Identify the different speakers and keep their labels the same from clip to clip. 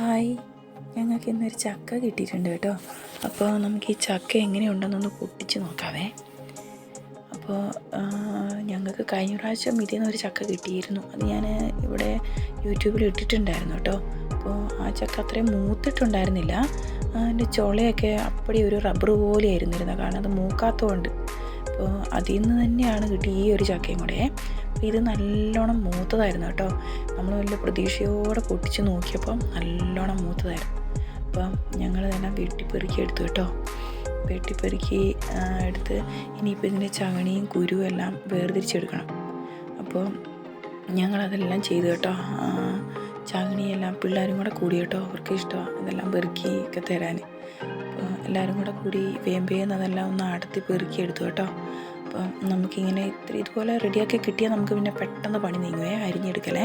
Speaker 1: Hi. ഞങ്ങൾക്ക് ഇന്നൊരു ചക്ക കിട്ടിയിട്ടുണ്ട് കേട്ടോ. അപ്പോൾ നമുക്ക് ഈ ചക്ക എങ്ങനെയുണ്ടെന്നൊന്ന് പൊട്ടിച്ച് നോക്കാവേ. അപ്പോൾ ഞങ്ങൾക്ക് കഴിഞ്ഞ പ്രാവശ്യം ഇതിൽ നിന്ന് ഒരു ചക്ക കിട്ടിയിരുന്നു. അത് ഞാൻ ഇവിടെ യൂട്യൂബിൽ ഇട്ടിട്ടുണ്ടായിരുന്നു കേട്ടോ. അപ്പോൾ ആ ചക്ക അത്രയും മൂത്തിട്ടുണ്ടായിരുന്നില്ല. അതിന്റെ ചുളയൊക്കെ അപ്പടി ഒരു റബ്ബർ പോലെ ആയിരുന്നിരുന്നത് കാരണം അത് മൂക്കാത്തതുകൊണ്ട്. അപ്പോൾ അതിൽ നിന്ന് തന്നെയാണ് കിട്ടിയ ഈ ഒരു ചക്കയും കൂടെ. ഇത് നല്ലോണം മൂത്തതായിരുന്നു കേട്ടോ. നമ്മൾ വലിയ പ്രതീക്ഷയോടെ പൊട്ടിച്ച് നോക്കിയപ്പോൾ നല്ലോണം മൂത്തതായിരുന്നു. അപ്പം ഞങ്ങൾ തന്നെ വെട്ടിപ്പെറുക്കി എടുത്തു കേട്ടോ. വെട്ടിപ്പെറുക്കി എടുത്ത് ഇനിയിപ്പോൾ ഇതിന്റെ ചകണിയും കുരുവും എല്ലാം വേർതിരിച്ചെടുക്കണം. അപ്പോൾ ഞങ്ങളതെല്ലാം ചെയ്തു കേട്ടോ. ചകണിയെല്ലാം പിള്ളേരും കൂടെ കൂടി കേട്ടോ. അവർക്ക് ഇഷ്ടമാണ് ഇതെല്ലാം പെറുക്കി ഒക്കെ തരാൻ എല്ലാവരും കൂടെ കൂടി വേമ്പേന്ന് അതെല്ലാം ഒന്ന് അടത്തി പെറുക്കി എടുത്തു കേട്ടോ. അപ്പം നമുക്കിങ്ങനെ ഇത്ര ഇതുപോലെ റെഡിയാക്കി കിട്ടിയാൽ നമുക്ക് പിന്നെ പെട്ടെന്ന് പണി നീങ്ങുവേ അരിഞ്ഞെടുക്കലേ.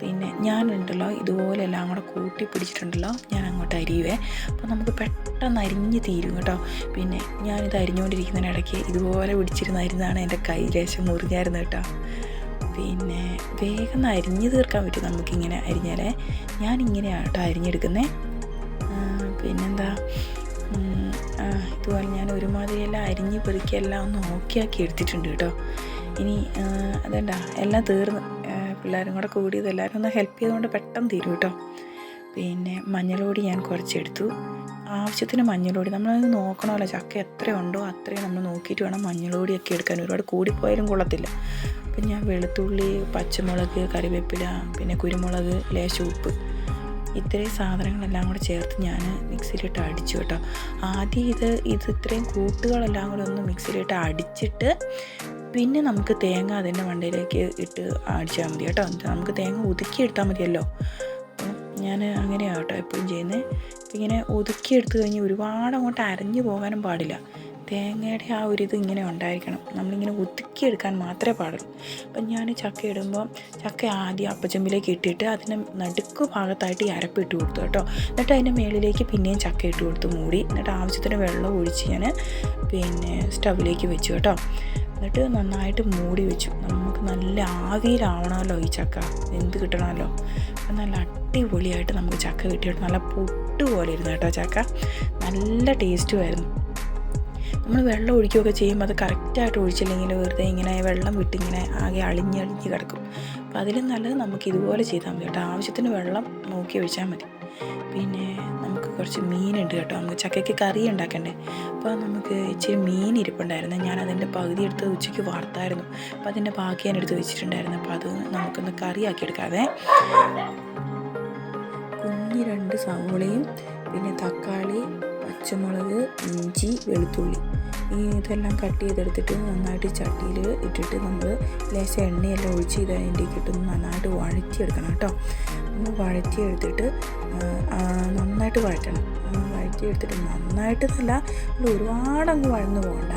Speaker 1: പിന്നെ ഞാനുണ്ടല്ലോ ഇതുപോലെ എല്ലാം കൂടെ കൂട്ടി പിടിച്ചിട്ടുണ്ടല്ലോ ഞാൻ അങ്ങോട്ട് അരിയുവേ. അപ്പോൾ നമുക്ക് പെട്ടെന്ന് അരിഞ്ഞ് തീരും കേട്ടോ. പിന്നെ ഞാനിത് അരിഞ്ഞുകൊണ്ടിരിക്കുന്നതിനിടയ്ക്ക് ഇതുപോലെ പിടിച്ചിരുന്ന അരിഞ്ഞാണ് എന്റെ കൈ ലേശം മുറിഞ്ഞായിരുന്നു കേട്ടോ. പിന്നെ വേഗം അരിഞ്ഞ് തീർക്കാൻ പറ്റും നമുക്കിങ്ങനെ അരിഞ്ഞാലേ? ഞാനിങ്ങനെയാണ് കേട്ടോ അരിഞ്ഞെടുക്കുന്നത് പിന്നെന്താ? ഇതുപോലെ ഞാൻ ഒരുമാതിരി എല്ലാം അരിഞ്ഞ് പെറുക്കിയെല്ലാം ഒന്ന് ഓക്കെയാക്കി എടുത്തിട്ടുണ്ട് കേട്ടോ. ഇനി അതണ്ട എല്ലാം തീർന്ന്. പിള്ളേരും കൂടെ കൂടിയത് എല്ലാവരും ഒന്ന് ഹെൽപ്പ് ചെയ്തുകൊണ്ട് പെട്ടെന്ന് തീരും കേട്ടോ. പിന്നെ മഞ്ഞളോടി ഞാൻ കുറച്ചെടുത്തു. ആവശ്യത്തിന് മഞ്ഞളോടി. നമ്മളത് നോക്കണമല്ലോ ചക്ക എത്ര ഉണ്ടോ അത്രയും നമ്മൾ നോക്കിയിട്ട് വേണം മഞ്ഞളോടിയൊക്കെ എടുക്കാൻ. ഒരുപാട് കൂടിപ്പോയാലും കൊള്ളത്തില്ല. അപ്പം ഞാൻ വെളുത്തുള്ളി പച്ചമുളക് കറിവേപ്പില പിന്നെ കുരുമുളക് ലേശം ഉപ്പ്. ഇത്രയും സാധനങ്ങളെല്ലാം കൂടെ ചേർത്ത് ഞാൻ മിക്സിയിലിട്ട് അടിച്ചു കേട്ടോ. ആദ്യം ഇത് ഇത് ഇത്രയും കൂട്ടുകളെല്ലാം കൂടെ ഒന്ന് മിക്സിയിലിട്ട് അടിച്ചിട്ട് പിന്നെ നമുക്ക് തേങ്ങ അതിന്റെ മണ്ടയിലേക്ക് ഇട്ട് അടിച്ചാൽ മതി കേട്ടോ. നമുക്ക് തേങ്ങ ഒതുക്കി എടുത്താൽ മതിയല്ലോ. ഞാൻ അങ്ങനെയാണ് കേട്ടോ എപ്പോഴും ചെയ്യുന്നത്. ഇങ്ങനെ ഒതുക്കി എടുത്തു കഴിഞ്ഞ് ഒരുപാട് അങ്ങോട്ട് അരഞ്ഞു പോകാനും പാടില്ല. തേങ്ങയുടെ ആ ഒരു ഇത് ഇങ്ങനെ ഉണ്ടായിരിക്കണം. നമ്മളിങ്ങനെ ഒതുക്കിയെടുക്കാൻ മാത്രമേ പാടുള്ളൂ. അപ്പം ഞാൻ ചക്ക ഇടുമ്പോൾ ചക്ക ആദ്യം അപ്പച്ചമ്പിലേക്ക് ഇട്ടിട്ട് അതിന് നടുക്ക് ഭാഗത്തായിട്ട് ഈ കൊടുത്തു കേട്ടോ. എന്നിട്ട് അതിന്റെ മേളിലേക്ക് പിന്നെയും ചക്ക ഇട്ട് കൊടുത്ത് മൂടി. എന്നിട്ട് ആവശ്യത്തിന് വെള്ളം ഒഴിച്ച് ഞാൻ പിന്നെ സ്റ്റവിലേക്ക് വെച്ചു കേട്ടോ. എന്നിട്ട് നന്നായിട്ട് മൂടി വെച്ചു. നമുക്ക് നല്ല ആവിയിലാവണമല്ലോ ഈ ചക്ക. എന്ത് കിട്ടണമല്ലോ. അപ്പം നല്ല അടിപൊളിയായിട്ട് നമുക്ക് ചക്ക കിട്ടിയിട്ട് നല്ല പൊട്ട് പോലെ ഇരുന്നു കേട്ടോ ചക്ക. നല്ല ടേസ്റ്റുമായിരുന്നു നമ്മൾ വെള്ളം ഒഴിക്കുകയൊക്കെ ചെയ്യുമ്പോൾ അത് കറക്റ്റായിട്ട് ഒഴിച്ചില്ലെങ്കിൽ വെറുതെ ഇങ്ങനെ വെള്ളം വിട്ടിങ്ങനെ ആകെ അളിഞ്ഞ് അളിഞ്ഞ് കിടക്കും. അപ്പോൾ അതിലും നല്ലത് നമുക്ക് ഇതുപോലെ ചെയ്താൽ മതി കേട്ടോ. ആവശ്യത്തിന് വെള്ളം നോക്കി ഒഴിച്ചാൽ മതി. പിന്നെ നമുക്ക് കുറച്ച് മീനുണ്ട് കേട്ടോ. നമുക്ക് ചക്കയ്ക്ക് കറി ഉണ്ടാക്കണ്ടേ? അപ്പോൾ നമുക്ക് ഇച്ചിരി മീൻ ഇരിപ്പുണ്ടായിരുന്നു. ഞാൻ അതിന്റെ പകുതി എടുത്ത് ഉച്ചയ്ക്ക് വാർത്തായിരുന്നു അപ്പോൾ അതിന്റെ ബാക്കി ഞാൻ എടുത്ത് വെച്ചിട്ടുണ്ടായിരുന്നു. അപ്പോൾ അത് നമുക്കൊന്ന് കറിയാക്കി എടുക്കാതെ കുഞ്ഞ് രണ്ട് സവോളയും പിന്നെ തക്കാളി പച്ചമുളക് ഇഞ്ചി വെളുത്തുള്ളി. ഈ ഇതെല്ലാം കട്ട് ചെയ്തെടുത്തിട്ട് നന്നായിട്ട് ചട്ടിയിൽ ഇട്ടിട്ട് നമ്മൾ ലേശം എണ്ണയെല്ലാം ഒഴിച്ച് ഇത് അതിന്റെ ഇട്ട് നന്നായിട്ട് വഴറ്റിയെടുക്കണം കേട്ടോ. ഒന്ന് വഴറ്റിയെടുത്തിട്ട് നന്നായിട്ട് വഴറ്റണം. വഴറ്റിയെടുത്തിട്ട് നന്നായിട്ട് നല്ല ഒരുപാട് അങ്ങ് വഴന്നു പോകണ്ട.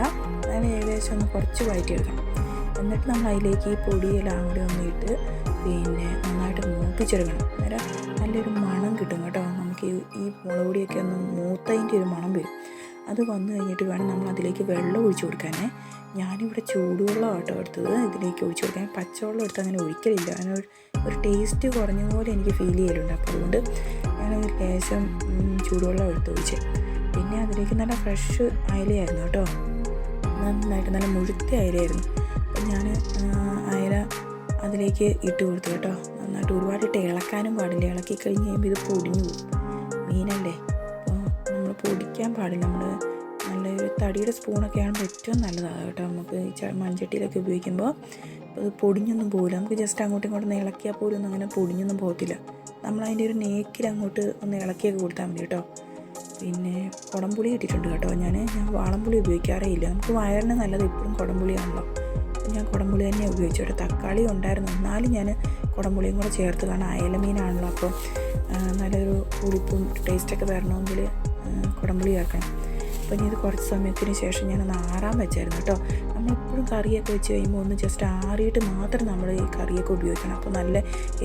Speaker 1: അതിന് ഏകദേശം ഒന്ന് കുറച്ച് വഴറ്റിയെടുക്കണം. എന്നിട്ട് നമ്മൾ അതിലേക്ക് ഈ പൊടിയെല്ലാം കൂടി ഒന്ന് ഇട്ട് പിന്നെ നന്നായിട്ട് മൂപ്പിച്ചെടുക്കണം. അന്നേരം നല്ലൊരു മണം കിട്ടും കേട്ടോ. നമുക്ക് ഈ മുളക് പൊടിയൊക്കെ ഒന്ന് മൂത്തതിന്റെ ഒരു മണം വരും. അത് വന്നു കഴിഞ്ഞിട്ട് വേണം നമ്മൾ അതിലേക്ക് വെള്ളം ഒഴിച്ചു കൊടുക്കാനേ. ഞാനിവിടെ ചൂടുവെള്ളം ആട്ടോ എടുത്തത്. ഇതിലേക്ക് ഒഴിച്ചു കൊടുക്കാൻ. പച്ചവെള്ളം എടുത്ത് അങ്ങനെ ഒഴിക്കലില്ല. അങ്ങനെ ഒരു ടേസ്റ്റ് കുറഞ്ഞ പോലെ എനിക്ക് ഫീൽ ചെയ്യലുണ്ട്. അപ്പോൾ അതുകൊണ്ട് ഞാനൊരു ലേശം ചൂടുവെള്ളം എടുത്ത് ഒഴിച്ച്. പിന്നെ അതിലേക്ക് നല്ല ഫ്രഷ് അയലയായിരുന്നു കേട്ടോ. നന്നായിട്ട് നല്ല മുഴുത്ത അയലയായിരുന്നു. അപ്പം ഞാൻ അയല അതിലേക്ക് ഇട്ട് കൊടുത്തു കേട്ടോ. നന്നായിട്ട് ഒരുപാട് ഇട്ട് ഇളക്കാനും പാടില്ല. ഇളക്കി കഴിഞ്ഞ് കഴിയുമ്പോൾ ഇത് പൊടിഞ്ഞു പോകും. മീനല്ലേ? അപ്പോൾ നമ്മൾ പൊടിക്കാൻ പാടില്ല. നമ്മൾ നല്ലൊരു തടിയുടെ സ്പൂണൊക്കെ ആകുമ്പോൾ ഏറ്റവും നല്ലതാണ് കേട്ടോ. നമുക്ക് ഈ മൺചട്ടിയിലൊക്കെ ഉപയോഗിക്കുമ്പോൾ അത് പൊടിഞ്ഞൊന്നും പോകില്ല നമുക്ക് ജസ്റ്റ് അങ്ങോട്ടും ഇങ്ങോട്ടും ഇളക്കിയാൽ പോലും ഒന്നും അങ്ങനെ പൊടിഞ്ഞൊന്നും പോകത്തില്ല. നമ്മൾ അതിന്റെ ഒരു നേക്കിൽ അങ്ങോട്ട് ഒന്ന് ഇളക്കിയൊക്കെ കൊടുത്താൽ മതി കേട്ടോ. പിന്നെ കുടംപുളി ഇട്ടിട്ടുണ്ട് കേട്ടോ ഞാൻ ഞാൻ വാളംപുളി ഉപയോഗിക്കാറേ ഇല്ല. നമുക്ക് വയറിന് നല്ലത് ഇപ്പോഴും കുടംപുളിയാണല്ലോ. ഞാൻ കുടംപുളി തന്നെ ഉപയോഗിച്ചു കേട്ടോ തക്കാളി ഉണ്ടായിരുന്നു. എന്നാലും ഞാൻ കുടംപുളിയും കൂടെ ചേർത്ത് കാരണം അയലമീനാണല്ലോ അപ്പോൾ നല്ലൊരു പുളിപ്പും ടേസ്റ്റൊക്കെ വരണമെങ്കിൽ കുടംപുളി ചേർക്കണം അപ്പോൾ ഇനി ഇത് കുറച്ച് സമയത്തിന് ശേഷം ഞാനൊന്ന് ആറാൻ വെച്ചായിരുന്നു കേട്ടോ. നമ്മളെപ്പോഴും കറിയൊക്കെ വെച്ച് കഴിയുമ്പോൾ ഒന്ന് ജസ്റ്റ് ആറിയിട്ട് മാത്രം നമ്മൾ ഈ കറിയൊക്കെ ഉപയോഗിക്കണം. അപ്പോൾ നല്ല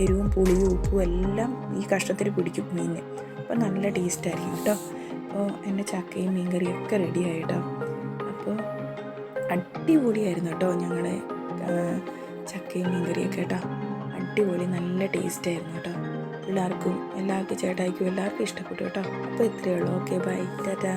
Speaker 1: എരിവും പുളിയും ഉപ്പും എല്ലാം ഈ കഷ്ണത്തിൽ പിടിക്കും മീനിന്. അപ്പോൾ നല്ല ടേസ്റ്റ് ആയിരിക്കും കേട്ടോ. അപ്പോൾ എന്റെ ചക്കയും മീൻകറിയും ഒക്കെ റെഡിയായി കേട്ടോ അപ്പോൾ അടിപൊളിയായിരുന്നു കേട്ടോ ഞങ്ങൾ ചക്കയും മീൻകറിയൊക്കെ കേട്ടോ. അടിപൊളി നല്ല ടേസ്റ്റ് ആയിരുന്നു കേട്ടോ. എല്ലാവർക്കും എല്ലാവർക്കും ചേട്ടായിക്കും എല്ലാവർക്കും ഇഷ്ടപ്പെട്ടു കേട്ടോ. അപ്പോൾ ഇത്രയേ ഉള്ളൂ. Okay bye Tata